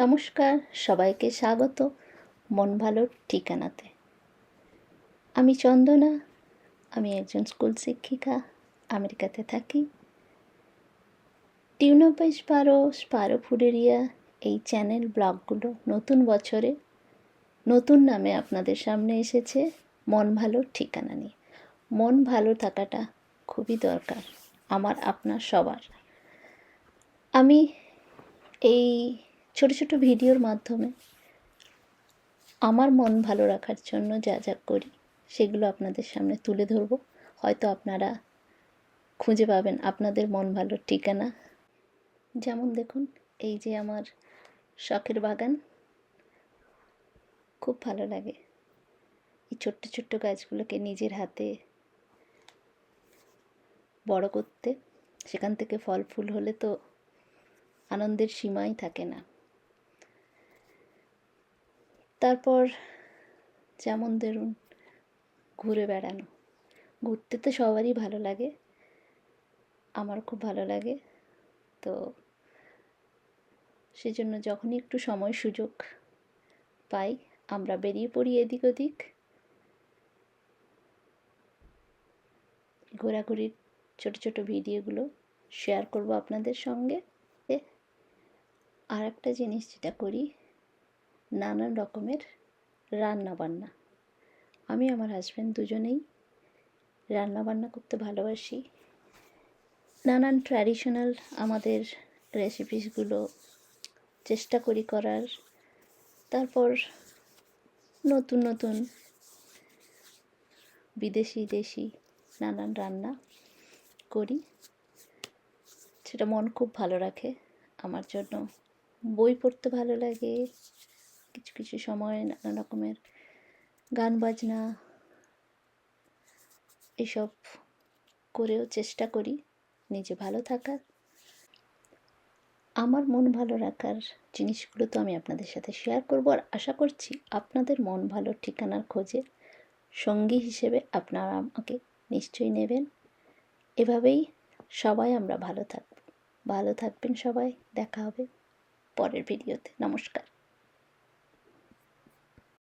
নমস্কার, সবাইকে স্বাগত মন ভালোর ঠিকানাতে। আমি চন্দনা, আমি একজন স্কুল শিক্ষিকা, আমেরিকাতে থাকি। টিউনো বাই স্পারো স্পারো ফুডেরিয়া, এই চ্যানেল ব্লগগুলো নতুন বছরে নতুন নামে আপনাদের সামনে এসেছে মন ভালোর ঠিকানা নিয়ে। মন ভালো থাকাটা খুবই দরকার আমার, আপনার সবার। আমি এই ছোট ছোট ভিডিওর মাধ্যমে। আমার মন ভালো রাখার জন্য যা যা করি, সেগুলো আপনাদের সামনে তুলে ধরবো। হয়তো আপনারা খুঁজে পাবেন আপনাদের মন ভালোর ঠিকানা। যেমন দেখুন, এই যে আমার শখের বাগান। খুব ভালো লাগে। এই ছোট্ট ছোট্ট গাছগুলোকে নিজের হাতে বড় করতে। সেখান থেকে ফল ফুল হলে তো আনন্দের সীমাই থাকে না। তারপর যেমন ধরুন ঘুরে বেড়ানো। ঘুরতে তো সবারই ভালো লাগে আমার খুব ভালো লাগে। তো সেজন্য যখনই একটু সময় সুযোগ পাই, আমরা বেরিয়ে পড়ি এদিক ওদিক। ঘোরাঘুরির ছোট ছোট ভিডিওগুলো শেয়ার করব আপনাদের সঙ্গে। আর একটা জিনিস যেটা করি নানান রকমের রান্না বান্না আমি আমার হাজব্যান্ড দুজনেই রান্না বান্না করতে ভালোবাসি। নানান ট্র্যাডিশনাল আমাদের রেসিপিসগুলো চেষ্টা করি করার। তারপর নতুন নতুন বিদেশি দেশি নানান রান্না করি। সেটা মন খুব ভালো রাখে। আমার জন্য বই পড়তে ভালো লাগে। কিছু কিছু সময় নানা রকমের গান, বাজনা এসব করেও চেষ্টা করি নিজে ভালো থাকার। আমার মন ভালো রাখার জিনিসগুলো তো আমি আপনাদের সাথে শেয়ার করব আর আশা করছি আপনাদের মন ভালো ঠিকানার খোঁজে সঙ্গী হিসেবে আপনারা আমাকে নিশ্চয়ই নেবেন। এভাবেই সবাই আমরা ভালো থাকব। ভালো থাকবেন সবাই। দেখা হবে পরের ভিডিওতে নমস্কার।